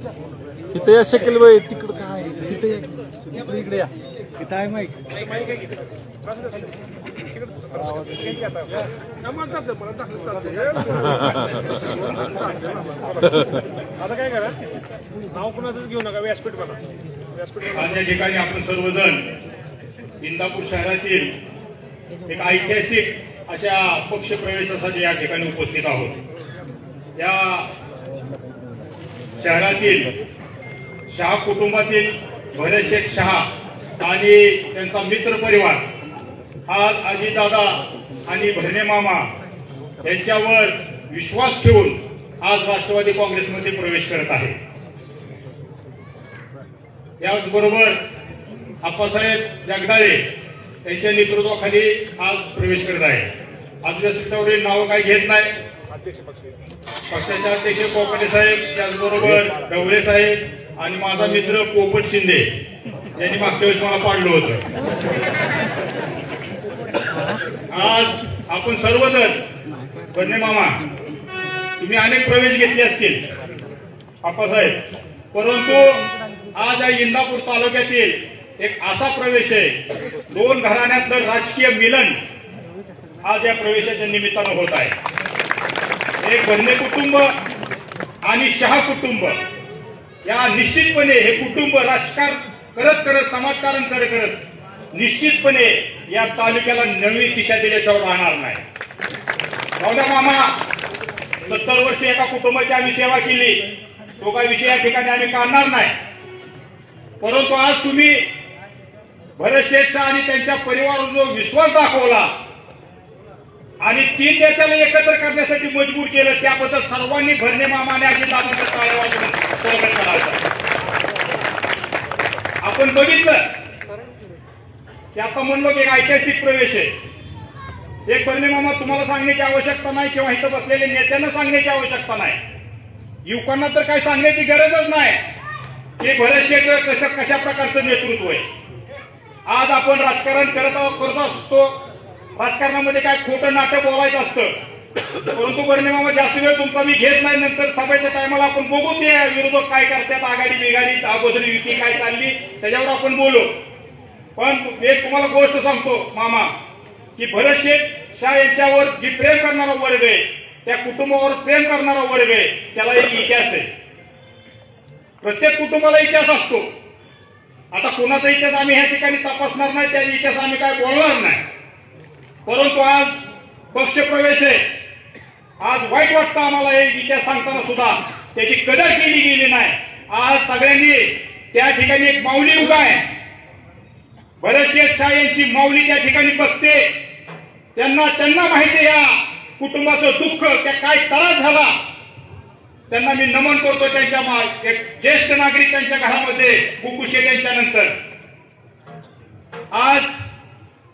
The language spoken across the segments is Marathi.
तिथे या शकेल बाई तिकडं काय तिथे. इकडे या. इथं आहे माईक. आता काय करा? नाव कुणाचंच घेऊ नका व्यासपीठ बना व्यासपीठ ठिकाणी आपण सर्वजण इंदापूर शहरातील एक ऐतिहासिक अशा पक्ष प्रवेशासाठी या ठिकाणी उपस्थित आहोत. या शहरातील शहा कुटुंबातील भरतशेठ शहा आणि त्यांचा मित्र परिवार आज अजितदादा आणि भरणे मामा यांच्यावर विश्वास ठेवून आज राष्ट्रवादी काँग्रेसमध्ये प्रवेश करत आहे. याचबरोबर आप्पासाहेब जगदाळे त्यांच्या नेतृत्वाखाली आज प्रवेश करत आहे. आजच्या सुट्ट्यावरील नावं काही घेत नाही? अध्यक्ष पक्ष. पक्षाचे अध्यक्ष पोपटे साहेब त्याचबरोबर ढवळे साहेब आणि माझा मित्र पोपट शिंदे. यांनी मागच्या वेळेस मला पाडलं होतं. आज आपण सर्वजण बन्ने मामा तुम्ही अनेक प्रवेश घेतले असतील आप्पासाहेब परंतु आज या इंदापूर तालुक्यातील एक असा प्रवेश आहे दोन घराण्यातलं राजकीय मिलन आज या प्रवेशाच्या निमित्तानं होत आहे. एक बन्ने कुटुंब आणि शहा कुटुंब या निश्चितपणे हे कुटुंब राजकारण करत करत समाजकारण करत करत निश्चितपणे या तालुक्याला नवी दिशा दिल्याशिवाय राहणार नाही. राहुल्या मामा सत्तर वर्ष एका कुटुंबाची आम्ही सेवा केली. तो काही विषय या ठिकाणी आम्ही काढणार नाही. परंतु आज तुम्ही भरत शेठ शाह आणि त्यांच्या परिवारावर जो विश्वास दाखवला आणि तीन देशाला एकत्र करण्यासाठी मजबूर केलं त्याबद्दल सर्वांनी भरणे मामाने दादांचा स्वागत करायचं. आपण बघितलं की आता म्हणलो की एक ऐतिहासिक प्रवेश आहे. एक भरणे मामा तुम्हाला सांगण्याची आवश्यकता नाही किंवा इथं बसलेल्या नेत्यांना सांगण्याची आवश्यकता नाही. युवकांना तर काही सांगण्याची गरजच नाही. हे भरत शेठ कशा कशा प्रकारचं नेतृत्व आहे? आज आपण राजकारण करत आहोत- करत असतो. राजकारणामध्ये काय खोटं नाटक बोलायचं असतं? परंतु परिणामा जास्त वेळ तुमचा मी घेत नाही नंतर सभेच्या टायमाला आपण बघू ते विरोधक काय करतात आघाडी बिघाडी अगोदर युती काय चालली त्याच्यावर आपण बोलू. पण एक तुम्हाला गोष्ट सांगतो मामा की भरत शेठ शाह यांच्यावर जी प्रेम करणारा वर्ग आहे त्या कुटुंबावर प्रेम करणारा वर्ग आहे त्याला एक इतिहास आहे. प्रत्येक कुटुंबाला इतिहास असतो. आता कोणाचा इतिहास आम्ही ह्या ठिकाणी तपासणार नाही त्या इतिहास आम्ही काय बोलणार नाही. परंतु आज पक्ष प्रवेश आहे. आज वाईट वाटतं आम्हाला हे इतिहास सांगताना सुद्धा. त्याची कदर केली गेली नाही. आज सगळ्यांनी त्या ठिकाणी एक माऊली उभा आहे. बरेचसे शाह यांची माऊली त्या ठिकाणी बघते. त्यांना त्यांना माहिती या कुटुंबाचं दुःख त्या काय त्रास झाला. त्यांना मी नमन करतो त्यांच्या एक ज्येष्ठ नागरिक त्यांच्या घरामध्ये कुकुशे त्यांच्या नंतर आज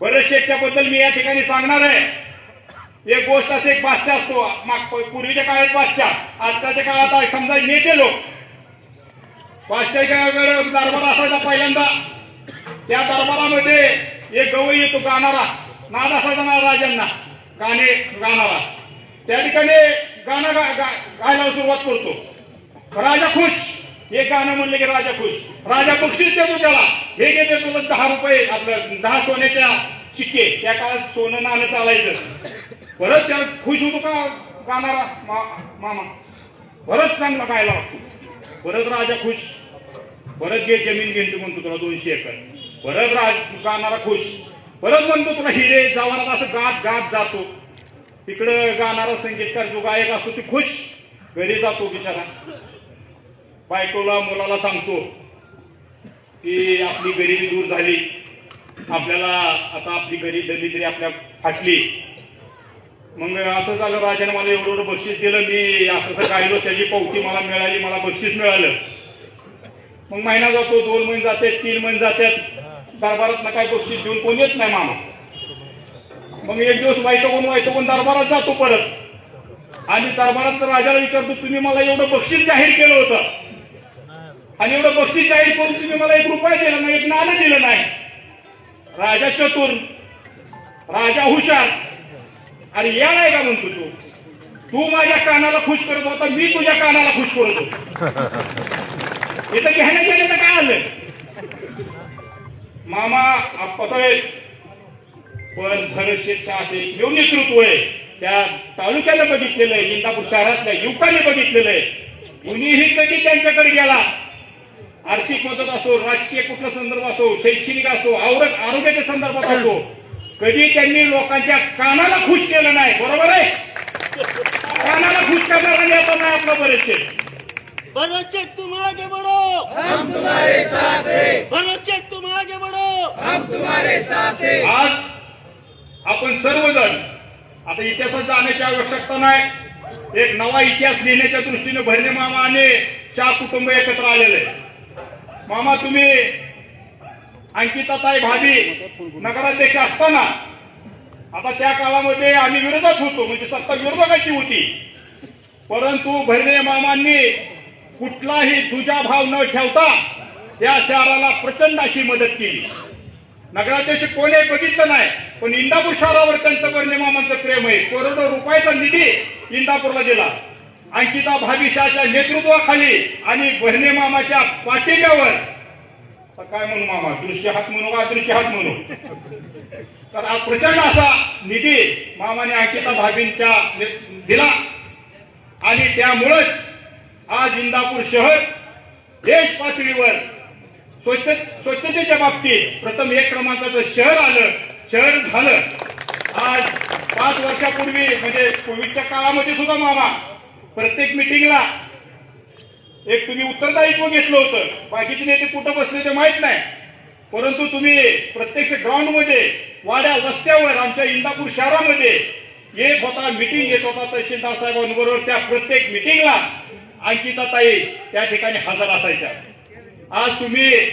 बरेचशेच्या बद्दल मी या ठिकाणी सांगणार आहे. एक गोष्ट असे एक बादशाह असतो. माग पूर्वीच्या काळात बादशाह आजकालच्या काळात समजा नेते लोक. बादशाह दरबार असायचा पहिल्यांदा. त्या दरबारामध्ये एक गवई येतो गाणारा. नाद असायचा ना राजांना. गाणे गाणारा. त्या ठिकाणी गाणं गा- गा- गायला सुरुवात करतो. राजा खुश. हे गाणं म्हणलं की राजा खुश. राजा बक्षीस देतो त्याला. हे घेते तुला दहा रुपये आपलं दहा सोन्याच्या शिक्के. त्या काळात सोनं नाणं चालायचं. परत त्याला खुश होतो का गाणारा मा- मामा? परत चांगला गायला वाटतो परत राजा खुश. परत घे जमीन घेतो म्हणतो तुला दोनशे एकर. परत राज गाणारा खुश. परत म्हणतो तुला हिरे जवानात असं गात गात जातो. तिकडं गाणारा संगीतकार जो गायक असतो ती खुश. घरी जातो बिचारा. बायकोला मुलाला सांगतो की आपली गरिबी दूर झाली. आपल्याला आता आपली गरीब दलिद्री आपल्या फाटली. मग असं झालं राजाने मला एवढं एवढं बक्षीस दिलं. मी असं असं गायलो त्याची पावती मला मिळाली मला बक्षीस मिळालं. मग महिना जातो दोन महिने जातात तीन महिने जातात. दरबारात काय बक्षीस देऊन कोण येत नाही मामा? मग एक दिवस वाईट पण वाईट वाईटोकून दरबारात जातो परत. आणि दरबारात राजाला विचारतो तुम्ही मला एवढं बक्षीस जाहीर केलं होतं. आणि एवढं बक्षीस जाहीर करून तुम्ही मला एक रुपया दिला नाही एक नाणं दिलं नाही. राजा चतुर राजा हुशार अरे या नाही का म्हणतो तू. तू माझ्या कानाला खुश करत होता मी तुझ्या कानाला खुश करत होतो. इथं गेलं तर काय आलं? मामा आप्पासाहेब पण धनशेषा असे एकमेव नेतृत्व आहे. त्या तालुक्याला बघितलेलं आहे इंदापूर शहरातल्या युवकाने बघितलेलं आहे. कुणीही कधी त्यांच्याकडे गेला आर्थिक मदत असो राजकीय कुठला संदर्भ असो शैक्षणिक असो आवडत आरोग्याच्या संदर्भात असो कधी त्यांनी लोकांच्या कानाला खुश केलं नाही बरोबर आहे? कानाला खुश करणारा नेता नाही आपला बरेचसे. शेठ तुम आगे बढ़ो हम तुम्हारे साथ. हैं भरत शेठ तुम आगे बढ़ो आज आपण सर्वजण आता इतिहासात जाण्याची आवश्यकता नाही एक नवा इतिहास लिहिण्याच्या दृष्टीने भरणे मामा आणि शाह कुटुंब एकत्र आलेले. आहे. मामा तुम्ही अंकिताताई भाभी नगराध्यक्ष असताना आता त्या काळामध्ये आम्ही विरोधात होतो म्हणजे सत्ता विरोधकाची होती. परंतु भरणे मामांनी कुठलाही दुजाभाव न ठेवता या शहराला प्रचंड अशी मदत केली. नगराध्यक्ष कोणी बघितलं नाही पण इंदापूर शहरावर त्यांचं भरणे मामांचं प्रेम आहे. करोडो रुपयाचा निधी इंदापूरला दिला. अंकिता भाविशाच्या नेतृत्वाखाली आणि बहिणे मामाच्या पाठिंब्यावर. काय म्हणू मामा? दृश्य हात म्हणू का दृश्य हात म्हणू? तर हा प्रचंड असा निधी मामाने अंकिता भाभींच्या ने- दिला. आणि त्यामुळेच आज इंदापूर शहर देश पातळीवर स्वच्छ स्वच्छतेच्या बाबतीत प्रथम एक क्रमांकाचं शहर आलं शहर झालं. आज पाच वर्षापूर्वी म्हणजे कोविडच्या काळामध्ये सुद्धा मामा प्रत्येक मिटिंगला एक तुम्ही उत्तरदायित्व घेतलं होतं. बाकीचे नेते कुठं बसले ते माहीत नाही. परंतु तुम्ही प्रत्यक्ष ग्राउंडमध्ये वाड्या रस्त्यावर आमच्या इंदापूर शहरामध्ये येत होता मिटिंग घेत होता तहसीलदार साहेबांबरोबर. त्या प्रत्येक मिटिंगला अंकिताताई त्या ठिकाणी हजर असायच्या. आज तुम्ही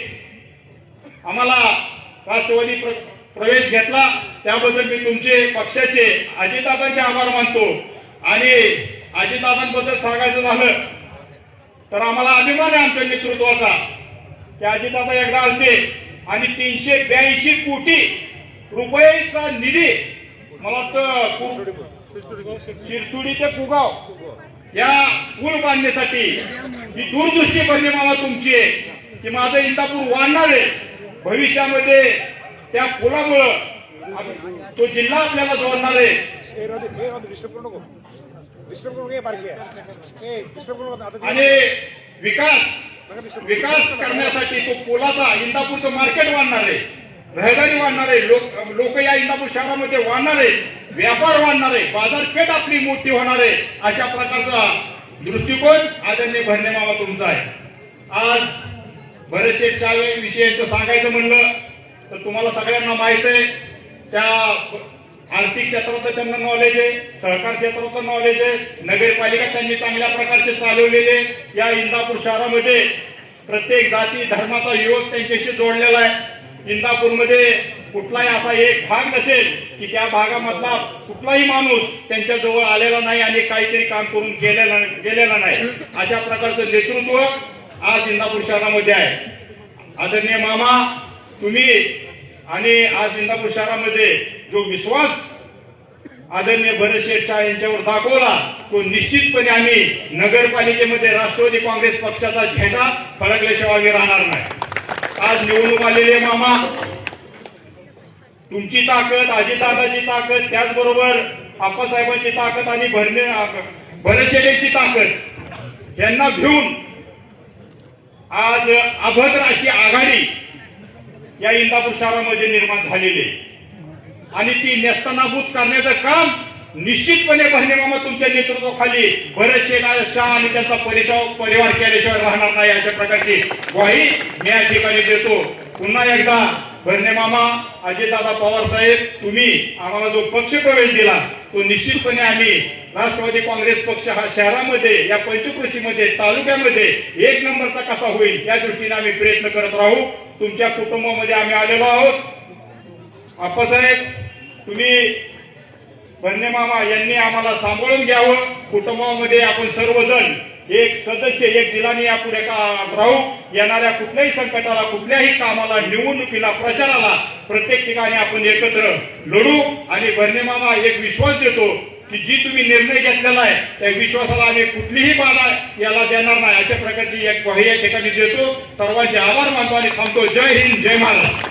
आम्हाला राष्ट्रवादी प्र- प्रवेश घेतला. त्याबद्दल मी तुमचे पक्षाचे अजितदादांचे आभार मानतो. आणि अजितदादांबद्दल सांगायचं झालं तर आम्हाला अभिमान आहे आमच्या नेतृत्वाचा की अजितदादा एकदा आलते आणि तीनशे ब्याऐंशी कोटी रुपयेचा निधी मला वाटतं शिरसुडी ते कुगाव या पूल बांधण्यासाठी ही दूरदृष्टी बनणे मला तुमची आहे की माझं इंदापूर वाढणार आहे. भविष्यामध्ये त्या पुलामुळं तो जिल्हा आपल्याला जोडणार आहे. आणि विकास विकास करण्यासाठी तो पोलाचा इंदापूरचं मार्केट वाढणार आहे. रहदारी वाढणार आहे. लोक लोक या इंदापूर शहरामध्ये वाढणार आहे. व्यापार वाढणार आहे. बाजारपेठ आपली मोठी होणार आहे. अशा प्रकारचा दृष्टिकोन आदरणीय भरणे मामा तुमचा आहे. आज बरेचसे शाळे विषयाचं सांगायचं म्हणलं तर तुम्हाला सगळ्यांना माहीत आहे त्या आर्थिक क्षेत्राचं त्यांना नॉलेज आहे सहकार क्षेत्राचं नॉलेज आहे नगरपालिका त्यांनी चांगल्या प्रकारचे चालवलेले या इंदापूर शहरामध्ये प्रत्येक जाती धर्माचा युवक त्यांच्याशी जोडलेला आहे. इंदापूरमध्ये कुठलाही असा एक भाग नसेल की त्या भागामधला कुठलाही माणूस त्यांच्या जवळ आलेला नाही आणि काहीतरी काम करून गेलेला गेलेला नाही. अशा प्रकारचं नेतृत्व आज इंदापूर शहरामध्ये आहे. आदरणीय मामा तुम्ही आणि आज इंदापूर शहरामध्ये जो विश्वास आदरणीय भरतश्रेष्ठ यांच्यावर दाखवला तो निश्चितपणे आम्ही नगरपालिकेमध्ये राष्ट्रवादी काँग्रेस पक्षाचा झेंडा फडकल्याशिवाय आम्ही राहणार नाही. आज निवडणूक आलेले मामा. तुमची ताकद अजितदादाची ताकद त्याचबरोबर आप्पासाहेबांची ताकद आणि भरणे भरतशेठेची ताकद यांना घेऊन आज अभद्र अशी आघाडी या इंदापूर शहरामध्ये निर्माण झालेली आहे. आणि ती नेस्तनाभूत करण्याचं काम निश्चितपणे बहिणी मामा तुमच्या नेतृत्वाखाली बरेचसे शाह आणि त्यांचा परिसर परिवार केल्याशिवाय राहणार नाही अशा प्रकारची ग्वाही मी या ठिकाणी देतो. पुन्हा एकदा भरणे मामा अजितदादा पवार साहेब तुम्ही आम्हाला जो पक्ष प्रवेश दिला तो निश्चितपणे आम्ही राष्ट्रवादी काँग्रेस पक्ष हा शहरामध्ये या पंचकृषीमध्ये तालुक्यामध्ये एक नंबरचा कसा होईल या दृष्टीने आम्ही प्रयत्न करत राहू. तुमच्या कुटुंबामध्ये आम्ही आलेलो आहोत. आप्पासाहेब तुम्ही बन्ने मामा यांनी आम्हाला सांभाळून घ्यावं. कुटुंबामध्ये आपण सर्वजण एक सदस्य एक दिलाने आपण एका का राहू. येणाऱ्या कुठल्याही संकटाला कुठल्याही कामाला निवडणुकीला प्रचाराला प्रत्येक ठिकाणी आपण एकत्र लढू. आणि बन्ने मामा एक विश्वास देतो की जी तुम्ही निर्णय घेतलेला आहे त्या विश्वासाला आम्ही कुठलीही बाधा याला देणार नाही. अशा प्रकारची एक ग्वाही या ठिकाणी देतो. सर्वांचे आभार मानतो आणि थांबतो. जय हिंद जय महाराष्ट्र.